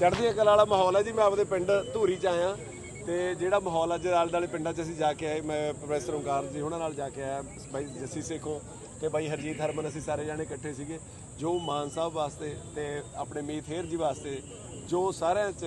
ਚੜ੍ਹਦੀ ਕਲਾ ਵਾਲਾ ਮਾਹੌਲ ਹੈ ਜੀ, ਮੈਂ ਆਪਦੇ ਪਿੰਡ ਧੂਰੀ ਚ ਆਇਆ ਤੇ ਜਿਹੜਾ ਮਾਹੌਲ ਅੱਜ ਆਲੇ ਦੁਆਲੇ ਪਿੰਡਾਂ 'ਚ ਅਸੀਂ ਜਾ ਕੇ ਆਏ, ਮੈਂ ਪ੍ਰੋਫੈਸਰ ਓਂਕਾਰ ਜੀ ਉਹਨਾਂ ਨਾਲ ਜਾ ਕੇ ਆਇਆ, ਬਾਈ ਜੱਸੀ ਸੇਖੋਂ ਤੇ ਬਾਈ ਹਰਜੀਤ ਹਰਮਨ, ਅਸੀਂ ਸਾਰੇ ਜਾਣੇ ਇਕੱਠੇ ਸੀਗੇ, ਜੋ ਮਾਨ ਸਾਹਿਬ ਵਾਸਤੇ ਤੇ ਆਪਣੇ ਮੀਤ ਹੇਰ ਜੀ ਵਾਸਤੇ, ਜੋ ਸਾਰਿਆਂ 'ਚ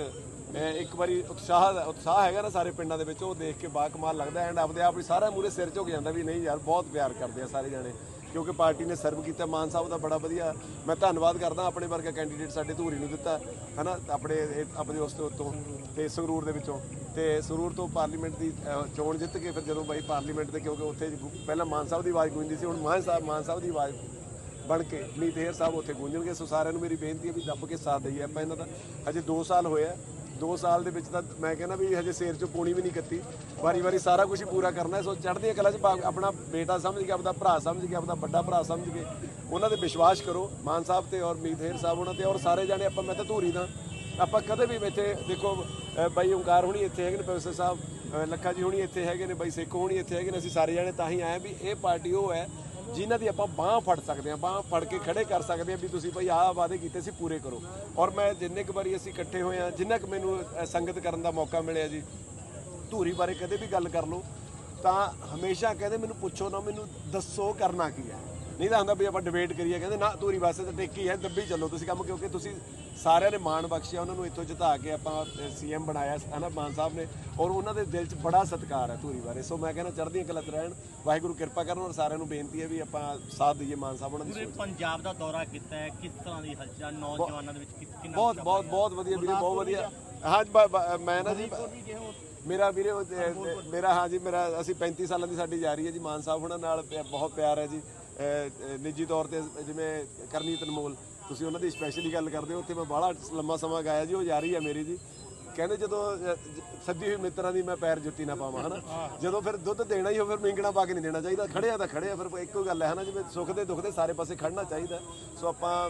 ਅਹ ਇੱਕ ਵਾਰੀ ਉਤਸ਼ਾਹ ਦਾ- ਉਤਸ਼ਾਹ ਹੈਗਾ ਨਾ ਸਾਰੇ ਪਿੰਡਾਂ ਦੇ ਵਿੱਚ, ਉਹ ਦੇਖ ਕੇ ਬਾ ਕਮਾਲ ਲੱਗਦਾ ਐਂਡ ਆਪਦੇ ਆਪ ਹੀ ਸਾਰਾ ਮੂਰੇ ਸਿਰ ਝੁਕ ਜਾਂਦਾ ਵੀ ਨਹੀਂ ਯਾਰ, ਬਹੁਤ ਪਿਆਰ ਕਰਦੇ ਆ ਸਾਰੇ ਜਾਣੇ। ਕਿਉਂਕਿ ਪਾਰਟੀ ਨੇ ਸਰਵ ਕੀਤਾ, ਮਾਨ ਸਾਹਿਬ ਦਾ ਬੜਾ ਵਧੀਆ। ਮੈਂ ਧੰਨਵਾਦ ਕਰਦਾ ਆਪਣੇ ਵਰਗਾ ਕੈਂਡੀਡੇਟ ਸਾਡੇ ਧੂਰੀ ਨੂੰ ਦਿੱਤਾ, ਹਨਾ, ਆਪਣੇ ਆਪਣੇ ਉਸ ਤੋਂ ਤੋਂ ਤੇ ਸੰਗਰੂਰ ਦੇ ਵਿੱਚੋਂ। ਤੇ ਸੰਗਰੂਰ ਤੋਂ ਪਾਰਲੀਮੈਂਟ ਦੀ ਚੋਣ ਜਿੱਤ ਕੇ ਫਿਰ ਜਦੋਂ ਬਾਈ ਪਾਰਲੀਮੈਂਟ ਦੇ, ਕਿਉਂਕਿ ਉੱਥੇ ਪਹਿਲਾਂ ਮਾਨ ਸਾਹਿਬ ਦੀ ਆਵਾਜ਼ ਗੂੰਜਦੀ ਸੀ, ਹੁਣ ਮਾਨ ਸਾਹਿਬ ਮਾਨ ਸਾਹਿਬ ਦੀ ਆਵਾਜ਼ ਬਣ ਕੇ ਮੀਤ ਹੇਰ ਸਾਹਿਬ ਉੱਥੇ ਗੂੰਜਣਗੇ। ਸੋ ਸਾਰਿਆਂ ਨੂੰ ਮੇਰੀ ਬੇਨਤੀ ਹੈ ਵੀ ਦੱਬ ਕੇ ਸਾਥ ਦਈਏ। ਆਪਾਂ ਇਹਨਾਂ ਦਾ ਹਜੇ 2 ਸਾਲ ਹੋਇਆ 2 ਸਾਲ ਦੇ ਵਿੱਚ ਤਾਂ ਮੈਂ ਕਹਿੰਦਾ ਵੀ ਹਜੇ ਸਿਰ ਚੋਂ ਪੂਣੀ ਵੀ ਨਹੀਂ ਕੱਤੀ। ਵਾਰੀ ਵਾਰੀ ਸਾਰਾ ਕੁਝ ਹੀ ਪੂਰਾ ਕਰਨਾ ਹੈ। ਸੋ ਚੜ੍ਹਦੀਆਂ ਕਲਾ 'ਚ ਭਾ- ਆਪਣਾ ਬੇਟਾ ਸਮਝ ਕੇ ਆਪਣਾ ਭਰਾ ਸਮਝ ਕੇ ਆਪਣਾ ਵੱਡਾ ਭਰਾ ਸਮਝ ਕੇ ਉਹਨਾਂ ਤੇ ਵਿਸ਼ਵਾਸ ਕਰੋ। ਮਾਨ ਸਾਹਿਬ ਤੇ ਔਰ ਮੀਤ ਸਾਹਿਬ ਉਹਨਾਂ ਤੇ ਔਰ ਸਾਰੇ ਜਾਣੇ ਆਪਾਂ ਮੈਂ ਤਾਂ ਧੂਰੀ ਦਾ। ਆਪਾਂ ਕਦੇ ਵੀ ਇੱਥੇ ਦੇਖੋ ਬਾਈ ਓਂਕਾਰ ਹੁਣੀ ਇੱਥੇ ਹੈਗੇ ਨੇ ਪ੍ਰੋਫੈਸਰ ਸਾਹਿਬ ਲੱਖਾ ਜੀ ਹੁਣੀ ਇੱਥੇ ਹੈਗੇ ਨੇ, ਬਾਈ ਸੇਖੋ ਹੁਣੀ ਇੱਥੇ ਹੈਗੇ ਨੇ, ਅਸੀਂ ਸਾਰੇ ਜਾਣੇ ਤਾਂ ਹੀ ਆਏ ਵੀ ਇਹ ਪਾਰਟੀ ਉਹ ਹੈ ਜਿਨ੍ਹਾਂ ਦੀ ਆਪਾਂ ਬਾਹ ਫੜ ਸਕਦੇ ਹਾਂ, ਬਾਹ ਫੜ ਕੇ ਖੜੇ ਕਰ ਸਕਦੇ ਹਾਂ ਵੀ ਤੁਸੀਂ ਭਾਈ ਆਹ ਵਾਅਦੇ ਕੀਤੇ ਸੀ, ਪੂਰੇ ਕਰੋ। ਔਰ ਮੈਂ ਜਿੰਨੇ ਕੁ ਵਾਰੀ ਅਸੀਂ ਇਕੱਠੇ ਹੋਏ ਆ ਜਿੰਨਾ ਕੁ ਮੈਨੂੰ ਸੰਗਤ ਕਰਨ ਦਾ ਮੌਕਾ ਮਿਲਿਆ ਜੀ, ਧੂਰੀ ਬਾਰੇ ਕਦੇ ਵੀ ਗੱਲ ਕਰ ਲਓ, ਤਾਂ ਹਮੇਸ਼ਾ ਕਹਿੰਦੇ ਮੈਨੂੰ ਪੁੱਛੋ ਨਾ, ਮੈਨੂੰ ਦੱਸੋ ਕਰਨਾ ਕੀ ਹੈ। ਨਹੀਂ ਤਾਂ ਹੁੰਦਾ ਵੀ ਆਪਾਂ ਡਿਬੇਟ ਕਰੀਏ ਕਹਿੰਦੇ ਨਾ ਧੂਰੀ ਵਾਸਤੇ ਤਾਂ ਟੇਕੀ ਹੈ ਦੱਬੀ ਚੱਲੋ ਤੁਸੀਂ ਕੰਮ ਕਿਉਂਕਿ ਤੁਸੀਂ ਸਾਰਿਆਂ ਨੇ ਮਾਣ ਬਖਸ਼ਿਆ ਉਹਨਾਂ ਨੂੰ ਇੱਥੋਂ ਜਿਤਾ ਕੇ ਆਪਾਂ ਸੀਐਮ ਬਣਾਇਆ ਹਨਾ ਮਾਨ ਸਾਹਿਬ ਨੇ ਔਰ ਉਹਨਾਂ ਦੇ ਦਿਲ 'ਚ ਬੜਾ ਸਤਿਕਾਰ ਹੈ ਧੂਰੀ ਬਾਰੇ। ਸੋ ਮੈਂ ਕਹਿੰਦਾ ਚੜ੍ਹਦੀਆਂ ਕਲਾ 'ਚ ਰਹਿਣ ਵਾਹਿਗੁਰੂ ਕਿਰਪਾ ਕਰਨ ਔਰ ਸਾਰਿਆਂ ਨੂੰ ਬੇਨਤੀ ਹੈ ਵੀ ਆਪਾਂ ਸਾਥ ਦਈਏ ਮਾਨ ਸਾਹਿਬ ਉਹਨਾਂ ਦੀ ਪੂਰੇ ਪੰਜਾਬ ਦਾ ਦੌਰਾ ਕੀਤਾ ਹੈ ਕਿਸ ਤਰ੍ਹਾਂ ਦੀ ਹਲਚਲ ਨੌਜਵਾਨਾਂ ਦੇ ਵਿੱਚ ਕਿੰਨਾ ਬਹੁਤ ਬਹੁਤ ਬਹੁਤ ਵਧੀਆ ਵੀਰੇ ਬਹੁਤ ਵਧੀਆ। ਹਾਂ ਮੈਂ ਨਾ ਜੀ ਮੇਰਾ ਵੀਰੇ ਉਹ, ਅਹ, ਮੇਰਾ ਹਾਂ ਜੀ ਮੇਰਾ ਅਸੀਂ 35 ਸਾਲਾਂ ਦੀ ਸਾਡੀ ਜਾਰੀ ਹੈ ਜੀ ਮਾਨ ਸਾਹਿਬ ਉਹਨਾਂ ਨਾਲ ਪਿਆ- ਬਹੁਤ ਪਿਆਰ ਹੈ ਜੀ। ਅਹ, ਅਹ, ਨਿੱਜੀ ਤੌਰ ਤੇ ਜਿਵੇਂ ਕਰਨੀ ਤਨਮੋਲ ਤੁਸੀਂ ਉਹਨਾਂ ਦੀ ਸਪੈਸ਼ਲੀ ਗੱਲ ਕਰਦੇ ਹੋ ਉੱਥੇ ਮੈਂ ਬਾਹਲਾ ਲੰਮਾ ਸਮਾਂ ਗਾਇਆ ਜੀ ਉਹ ਜਾਰੀ ਹੈ ਮੇਰੀ ਜੀ। ਕਹਿੰਦੇ ਜਦੋਂ ਅਹ, ਜ- ਸੱਦੀ ਹੋਈ ਮਿੱਤਰਾਂ ਦੀ ਮੈਂ ਪੈਰ ਜੁੱਤੀ ਨਾ ਪਾਵਾਂ ਹਨਾ? ਜਦੋਂ ਫਿਰ ਦੁੱਧ ਦੇਣਾ ਹੀ ਹੋ ਫਿਰ ਮਿੰਗਣਾ ਪਾ ਕੇ ਨਹੀਂ ਦੇਣਾ ਚਾਹੀਦਾ। ਖੜਿਆ ਤਾਂ ਖੜਿਆ ਫਿਰ ਇੱਕੋ ਗੱਲ ਹੈ ਹਨਾ? ਜਿਵੇਂ ਸੁੱਖ ਦੇ ਦੁੱਖ ਦੇ ਸਾਰੇ ਪਾਸੇ ਖੜਨਾ ਚਾਹੀਦਾ। ਸੋ ਆਪਾਂ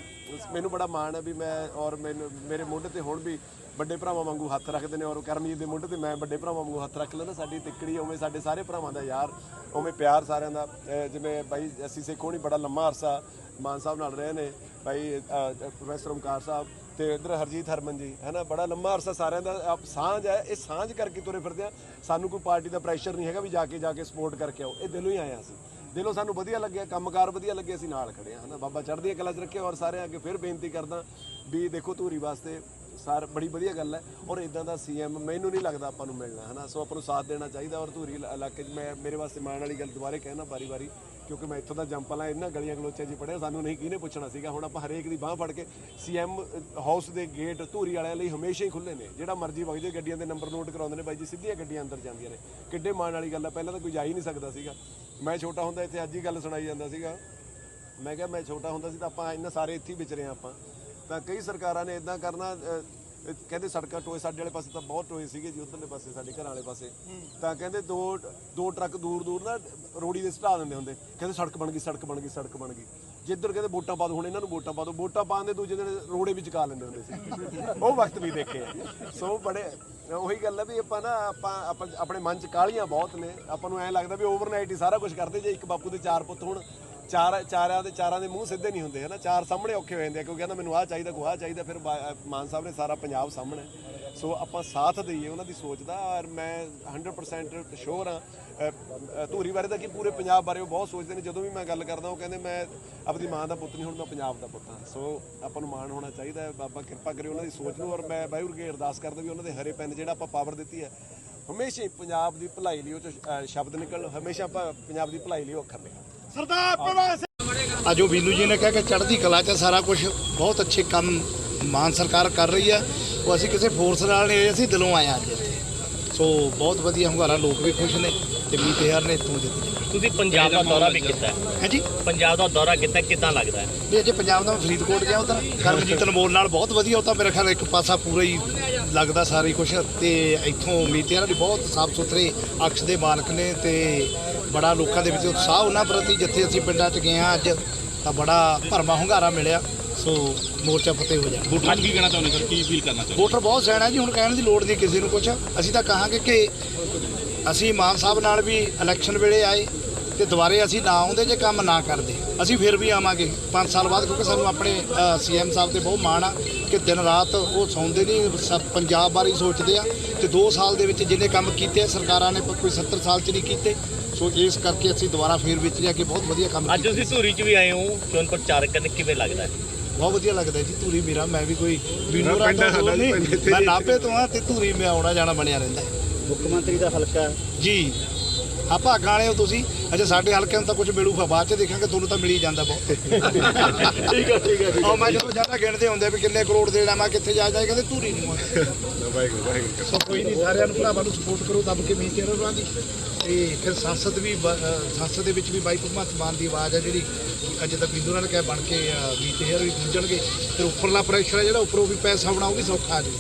ਮੈਨੂੰ ਬੜਾ ਮਾਣ ਹੈ ਵੀ ਮੈਂ ਔਰ ਮੈਨੂੰ ਮੇਰੇ ਮੋਢੇ ਤੇ ਹੁਣ ਵੀ ਵੱਡੇ ਭਰਾਵਾਂ ਵਾਂਗੂ ਹੱਥ ਰੱਖਦੇ ਨੇ ਔਰ ਕਰਮਜੀਤ ਦੇ ਮੋਢੇ ਤੇ ਮੈਂ ਵੱਡੇ ਭਰਾਵਾਂ ਵਾਂਗੂ ਹੱਥ ਰੱਖ ਲੈਂਦਾ, ਸਾਡੀ ਤਿੱਕੜੀ ਉਵੇਂ ਸਾਡੇ ਸਾਰੇ ਭਰਾਵਾਂ ਦਾ ਯਾਰ, ਉਵੇਂ ਪਿਆਰ ਸਾਰਿਆਂ ਦਾ। ਜਿਵੇਂ ਬਾਈ ਅਸੀਂ ਸੇਖੋਣੀ ਬੜਾ ਲੰਮਾ ਅਰਸਾ ਮਾਨ ਸਾਹਿਬ ਨਾਲ ਰਹੇ ਨੇ, ਬਾਈ ਪ੍ਰੋਫੈਸਰ ਓਮਕਾਰ ਸਾਹਿਬ ਤੇ ਇਧਰ ਹਰਜੀਤ ਹਰਮਨ ਜੀ, ਹੈਨਾ, ਬੜਾ ਲੰਮਾ ਅਰਸਾ ਸਾਰਿਆਂ ਦਾ, ਆਪ ਸਾਂਝ ਹੈ, ਇਹ ਸਾਂਝ ਕਰਕੇ ਤੁਰੇ ਫਿਰਦੇ ਆ। ਸਾਨੂੰ ਕੋਈ ਪਾਰਟੀ ਦਾ ਪ੍ਰੈਸ਼ਰ ਨਹੀਂ ਹੈਗਾ ਵੀ ਜਾ ਕੇ ਜਾ ਕੇ ਸਪੋਰਟ ਕਰਕੇ ਆਓ, ਇਹ ਦਿਲੋਂ ਹੀ ਆਏ ਹਾਂ ਅਸੀਂ। ਦਿਲੋਂ ਸਾਨੂੰ ਵਧੀਆ ਲੱਗਿਆ, ਕੰਮਕਾਰ ਵਧੀਆ ਲੱਗੇ, ਅਸੀਂ ਨਾਲ ਖੜੇ ਹਾਂ ਹਨਾ। ਬਾਬਾ ਚੜ੍ਹਦੀਆਂ ਕਲਾ 'ਚ ਰੱਖੇ ਔਰ ਸਾਰਿਆਂ ਅੱਗੇ ਫਿਰ ਬੇਨਤੀ ਕਰਦਾ ਵੀ ਦੇਖੋ ਧੂਰੀ ਵਾਸਤੇ ਸਾਰ ਬੜੀ ਵਧੀਆ ਗੱਲ ਹੈ ਔਰ ਇਦਾਂ ਦਾ ਸੀਐਮ ਮੈਨੂੰ ਨਹੀਂ ਲੱਗਦਾ ਆਪਾਂ ਨੂੰ ਮਿਲਣਾ, ਹਨਾ? ਸੋ ਆਪਾਂ ਨੂੰ ਸਾਥ ਦੇਣਾ ਚਾਹੀਦਾ ਔਰ ਧੂਰੀ ਇਲਾਕੇ 'ਚ ਮੈਂ ਮੇਰੇ ਵਾਸਤੇ ਮਾਣ ਵਾਲੀ ਗੱਲ ਦੁਬਾਰੇ ਕਹਿਣਾ ਵਾਰੀ-ਵਾਰੀ, ਕਿਉਂਕਿ ਮੈਂ ਇੱਥੋਂ ਦਾ ਜੰਪਲਾਂ ਇਹਨਾਂ ਗਲੀਆਂ ਗਲੋਚਾਂ 'ਚ ਪੜਿਆ ਸਾਨੂੰ ਨਹੀਂ ਕਿਹਨੇ ਪੁੱਛਣਾ ਸੀਗਾ? ਹੁਣ ਆਪਾਂ ਹਰੇਕ ਦੀ ਬਾਹ ਫੜ ਕੇ ਸੀਐਮ ਹਾਊਸ ਦੇ ਗੇਟ ਧੂਰੀ ਵਾਲਿਆਂ ਲਈ ਹਮੇਸ਼ਾ ਹੀ ਖੁੱਲੇ ਨੇ। ਜਿਹੜਾ ਮਰਜ਼ੀ ਵਗ ਜੇ ਗੱਡੀਆਂ ਦੇ ਨੰਬਰ ਨੋਟ ਕਰਾਉਂਦੇ ਨੇ, ਬਾਈ ਜੀ, ਸਿੱਧੀਆਂ ਗੱਡੀਆਂ ਅੰਦਰ ਜਾਂਦੀਆਂ ਨੇ। ਕਿੱਡੇ ਮਾਣ ਵਾਲੀ ਗੱਲ ਹੈ ਪਹਿਲਾਂ ਤਾਂ ਕੋਈ ਜਾ ਹੀ ਨਹੀਂ ਸਕਦਾ ਸੀਗਾ। ਮੈਂ ਛੋਟਾ ਹੁੰਦਾ, ਇੱਥੇ ਅੱਜ ਹੀ ਗੱਲ ਸੁਣਾਈ ਜਾਂਦਾ ਸੀਗਾ। ਮੈਂ ਕਿਹਾ ਮੈਂ ਛੋਟਾ ਹੁੰਦਾ ਸੀ ਤਾਂ ਆਪਾਂ ਇਹਨਾਂ ਸਾਰੇ ਇੱਥੇ ਹੀ ਵਿਚਰੇ ਹਾਂ ਆਪਾਂ। ਤਾਂ ਕਈ ਸਰਕਾਰਾਂ ਨੇ ਇਦਾਂ ਕਰਨਾ ਕਹਿੰਦੇ ਸੜਕਾਂ ਟੋਏ, ਸਾਡੇ ਵਾਲੇ ਪਾਸੇ ਤਾਂ ਬਹੁਤ ਟੋਏ ਸੀਗੇ ਜੀ, ਉਧਰਲੇ ਪਾਸੇ, ਸਾਡੇ ਘਰਾਂ ਵਾਲੇ ਪਾਸੇ। ਤਾਂ ਕਹਿੰਦੇ ਦੋ ਦੋ ਟਰੱਕ ਦੂਰ ਦੂਰ ਨਾ ਰੋੜੀ ਦੇ ਸਟਾ ਦਿੰਦੇ ਹੁੰਦੇ। ਕਹਿੰਦੇ ਸੜਕ ਬਣ ਗਈ, ਸੜਕ ਬਣ ਗਈ, ਸੜਕ ਬਣ ਗਈ। ਜਿੱਧਰ ਕਹਿੰਦੇ ਵੋਟਾਂ ਪਾ ਦੋ, ਹੁਣ ਇਹਨਾਂ ਨੂੰ ਵੋਟਾਂ ਪਾ ਦੋ, ਵੋਟਾਂ ਪਾਉਣ ਦੇ ਦੂਜੇ ਦਿਨ ਰੋੜੇ ਵਿੱਚ ਚਕਾ ਲੈਂਦੇ ਹੁੰਦੇ ਸੀ। ਉਹ ਵਕਤ ਵੀ ਦੇਖੇ। ਸੋ ਬੜੇ, ਉਹੀ ਗੱਲ ਹੈ ਵੀ ਆਪਾਂ ਨਾ, ਆਪਾਂ ਆਪਾਂ, ਆਪਣੇ ਮਨ ਚ ਕਾਲੀਆਂ ਬਹੁਤ ਨੇ। ਆਪਾਂ ਨੂੰ ਐਂ ਲੱਗਦਾ ਵੀ ਓਵਰਨਾਈਟ ਹੀ ਸਾਰਾ ਕੁਝ ਕਰਦੇ ਜੇ, ਇੱਕ ਬਾਪੂ ਦੇ ਚਾਰ ਪੁੱਤ ਹੋਣ ਚਾਰ ਚਾਰਾਂ ਦੇ ਚਾਰਾਂ ਦੇ ਮੂੰਹ ਸਿੱਧੇ ਨਹੀਂ ਹੁੰਦੇ, ਹਨਾ? ਚਾਰ ਸਾਹਮਣੇ ਔਖੇ ਹੋ ਜਾਂਦੇ ਆ, ਕਿਉਂਕਿ ਕਹਿੰਦਾ ਮੈਨੂੰ ਆਹ ਚਾਹੀਦਾ ਕੋ ਆਹ ਚਾਹੀਦਾ, ਫਿਰ ਬਾ- ਮਾਨ ਸਾਹਿਬ ਨੇ ਸਾਰਾ ਪੰਜਾਬ ਸਾਹਮਣੇ। ਸੋ ਆਪਾਂ ਸਾਥ ਦਈਏ ਉਹਨਾਂ ਦੀ ਸੋਚ ਦਾ, ਔਰ ਮੈਂ 100% ਸ਼ੋਰ ਹਾਂ। ਧੂਰੀ ਬਾਰੇ ਤਾਂ ਕਿ ਪੂਰੇ ਪੰਜਾਬ ਬਾਰੇ ਉਹ ਬਹੁਤ ਸੋਚਦੇ ਨੇ। ਜਦੋਂ ਵੀ ਮੈਂ ਗੱਲ ਕਰਦਾ, ਉਹ ਕਹਿੰਦੇ, ਮੈਂ ਆਪਣੀ ਮਾਂ ਦਾ ਪੁੱਤ ਨਹੀਂ, ਹੁਣ ਮੈਂ ਪੰਜਾਬ ਦਾ ਪੁੱਤ ਹਾਂ। ਸੋ ਆਪਾਂ ਨੂੰ ਮਾਣ ਹੋਣਾ ਚਾਹੀਦਾ ਹੈ। ਬਾਬਾ ਕਿਰਪਾ ਕਰੇ ਉਹਨਾਂ ਦੀ ਸੋਚ ਨੂੰ, ਔਰ ਮੈਂ ਵਾਹਿਗੁਰੂ ਕੇ ਅਰਦਾਸ ਕਰਦਾ ਵੀ ਉਹਨਾਂ ਦੇ ਹਰੇ ਪੈਨ ਜਿਹੜਾ ਆਪਾਂ ਪਾਵਰ ਦਿੱਤੀ ਹੈ, ਹਮੇਸ਼ਾ ਹੀ ਪੰਜਾਬ ਦੀ ਭਲਾਈ ਲਈ ਉਹ ਚ ਸ਼ਬਦ ਨਿਕਲ ਹਮੇਸ਼ਾ ਆਪਾਂ ਪੰਜਾਬ ਦੀ ਭਲਾਈ ਲਈ ਉਹ ਅੱਖਰ ਨਿਕਲ ਅੱਜ ਉਹ ਵੀਨੂ ਜੀ ਨੇ ਕਿਹਾ ਕਿ ਚੜ੍ਹਦੀ ਕਲਾ 'ਚ ਸਾਰਾ ਕੁਝ ਬਹੁਤ ਅੱਛੇ ਕੰਮ ਮਾਨ ਸਰਕਾਰ ਕਰ ਰਹੀ ਹੈ ਉਹ ਅਸੀਂ ਕਿਸੇ ਫੋਰਸ ਨਾਲ ਨਹੀਂ ਆਏ, ਅਸੀਂ ਦਿਲੋਂ ਆਏ ਹਾਂ ਅੱਜ ਇੱਥੇ। ਸੋ ਬਹੁਤ ਵਧੀਆ ਹੁੰਗਾਰਾ ਲੋਕ ਵੀ ਖੁਸ਼ ਨੇ ਤੇ ਮੀਤ ਯਾਰ ਨੇ ਇੱਥੋਂ ਜਿੱਤ ਤੁਸੀਂ ਪੰਜਾਬ ਦਾ ਦੌਰਾ ਵੀ ਕੀਤਾ ਹੈ। ਹੈ ਜੀ? ਪੰਜਾਬ ਦਾ ਦੌਰਾ ਕੀਤਾ ਕਿਦਾਂ ਲੱਗਦਾ ਹੈ? ਵੀ ਅਜੇ ਪੰਜਾਬ ਦਾ ਮੈਂ ਫਰੀਦਕੋਟ ਗਿਆ ਉਧਰ ਕਰਮਜੀਤ ਅਨਮੋਲ ਨਾਲ ਬਹੁਤ ਵਧੀਆ ਉਹ ਤਾਂ ਮੇਰੇ ਖਿਆਲ ਇੱਕ ਪਾਸਾ ਪੂਰਾ ਹੀ ਲੱਗਦਾ ਸਾਰਾ ਕੁਛ। ਤੇ ਇੱਥੋਂ ਮੀਤ ਯਾਰ ਦੀ ਬਹੁਤ ਸਾਫ਼ ਸੁਥਰੇ ਅਕਸ਼ ਦੇ ਮਾਲਕ ਨੇ ਤੇ ਬੜਾ ਲੋਕਾਂ ਦੇ ਵਿੱਚ ਉਤਸ਼ਾਹ ਉਹਨਾਂ ਪ੍ਰਤੀ ਜਿੱਥੇ ਅਸੀਂ ਪਿੰਡਾਂ 'ਚ ਗਏ ਹਾਂ ਅੱਜ ਤਾਂ ਬੜਾ ਭਰਮਾ ਹੁੰਗਾਰਾ ਮਿਲਿਆ। ਸੋ ਮੋਰਚਾ ਫਤਿਹ ਹੋ ਜਾ ਵੋਟਰਾਂ ਨੂੰ ਕੀ ਕਹਿਣਾ ਚਾਹੁੰਦੇ ਸਰ? ਕੀ ਅਪੀਲ ਕਰਨਾ ਚਾਹੁੰਦੇ? ਵੋਟਰ ਬਹੁਤ ਸਿਆਣਾ ਜੀ ਹੁਣ ਕਹਿਣ ਦੀ ਲੋੜ ਨਹੀਂ ਕਿਸੇ ਨੂੰ ਕੁਝ ਅਸੀਂ ਤਾਂ ਕਹਾਂਗੇ ਕਿ ਅਸੀਂ ਮਾਨ ਸਾਹਿਬ ਨਾਲ ਵੀ ਇਲੈਕਸ਼ਨ ਵੇਲੇ ਆਏ ਤੇ ਦੁਬਾਰੇ ਅਸੀਂ ਨਾ ਆਉਂਦੇ ਜੇ ਕੰਮ ਨਾ ਕਰਦੇ। ਅਸੀਂ ਫਿਰ ਵੀ ਆਵਾਂਗੇ। 5 ਸਾਲ ਬਾਅਦ ਕਿਉਂਕਿ ਸਾਨੂੰ ਆਪਣੇ ਸੀਐਮ ਸਾਹਿਬ ਤੇ ਬਹੁਤ ਮਾਣ ਆ ਕਿ ਦਿਨ ਰਾਤ ਉਹ ਸੌਂਦੇ ਨਹੀਂ ਪੰਜਾਬ ਬਾਰੇ ਸੋਚਦੇ ਆ। ਤੇ 2 ਸਾਲ ਦੇ ਵਿੱਚ ਜਿੰਨੇ ਕੰਮ ਕੀਤੇ ਸਰਕਾਰਾਂ ਨੇ ਕੋਈ 70 ਸਾਲ ਚ ਨਹੀਂ ਕੀਤੇ। ਸੋ ਇਸ ਕਰਕੇ ਅਸੀਂ ਦੁਬਾਰਾ ਫੇਰ ਵਿੱਚ ਜਾ ਕੇ ਬਹੁਤ ਵਧੀਆ ਕੰਮ ਅੱਜ ਤੁਸੀਂ ਧੂਰੀ 'ਚ ਵੀ ਆਏ ਹੋ ਚੋਣ ਪ੍ਰਚਾਰ ਕਰਨ ਕਿਵੇਂ ਲੱਗਦਾ ਹੈ? ਬਹੁਤ ਵਧੀਆ ਲੱਗਦਾ ਜੀ ਧੂਰੀ ਮੇਰਾ ਮੈਂ ਵੀ ਕੋਈ ਬੀਨੂਰਾ ਤੋਂ ਨਹੀਂ ਮੈਂ ਨਾਭੇ ਤੋਂ ਆ ਤੇ ਧੂਰੀ ਮੈਂ ਆਉਣਾ ਜਾਣਾ ਬਣਿਆ ਰਹਿੰਦਾ ਮੁੱਖ ਮੰਤਰੀ ਦਾ ਹਲਕਾ ਜੀ। ਆਪਾਂ ਗਾਣੇ ਹੋ ਤੁਸੀਂ ਅੱਛਾ ਸਾਡੇ ਹਲਕੇ ਨੂੰ ਤਾਂ ਕੁਝ ਮਿਲੂਗਾ ਬਾਅਦ ਚ ਦੇਖਾਂਗੇ ਤੁਹਾਨੂੰ ਤਾਂ ਮਿਲ ਹੀ ਜਾਂਦਾ ਬਹੁਤ। ਠੀਕ ਹੈ ਠੀਕ ਹੈ ਉਹ ਮੈਂ ਜਦੋਂ ਜ਼ਿਆਦਾ ਗਿਣਦੇ ਹੁੰਦੇ ਵੀ ਕਿੰਨੇ ਕਰੋੜ ਦੇਣਾ ਮੈਂ ਕਿੱਥੇ ਜਾ ਜਾਏ ਕਹਿੰਦੇ ਧੂਰੀ ਨੂੰ ਵਾਹਿਗੁਰੂ ਵਾਹਿਗੁਰੂ। ਸੋ ਕੋਈ ਨਹੀਂ ਸਾਰਿਆਂ ਨੂੰ ਭਰਾਵਾਂ ਨੂੰ ਸਪੋਰਟ ਕਰੋ ਦੱਬ ਕੇ ਮੀਤ ਹੋਰਾਂ ਦੀ ਤੇ ਫਿਰ ਸੰਸਦ ਵੀ ਸੰਸਦ ਦੇ ਵਿੱਚ ਵੀ ਬਾਈ ਭਗਵੰਤ ਮਾਨ ਦੀ ਆਵਾਜ਼ ਆ ਜਿਹੜੀ ਅੱਜ ਤੱਕ ਬਿੰਦੂ ਨਾਲ ਕਹਿ ਬਣ ਕੇ ਮੀਤ ਹੇਅਰ ਵੀ ਗੂੰਜਣਗੇ ਫਿਰ ਉੱਪਰਲਾ ਪ੍ਰੈਸ਼ਰ ਹੈ ਜਿਹੜਾ ਉੱਪਰੋਂ ਵੀ ਪੈਸਾ ਵੀ ਸੌਖਾ ਆ ਜੀ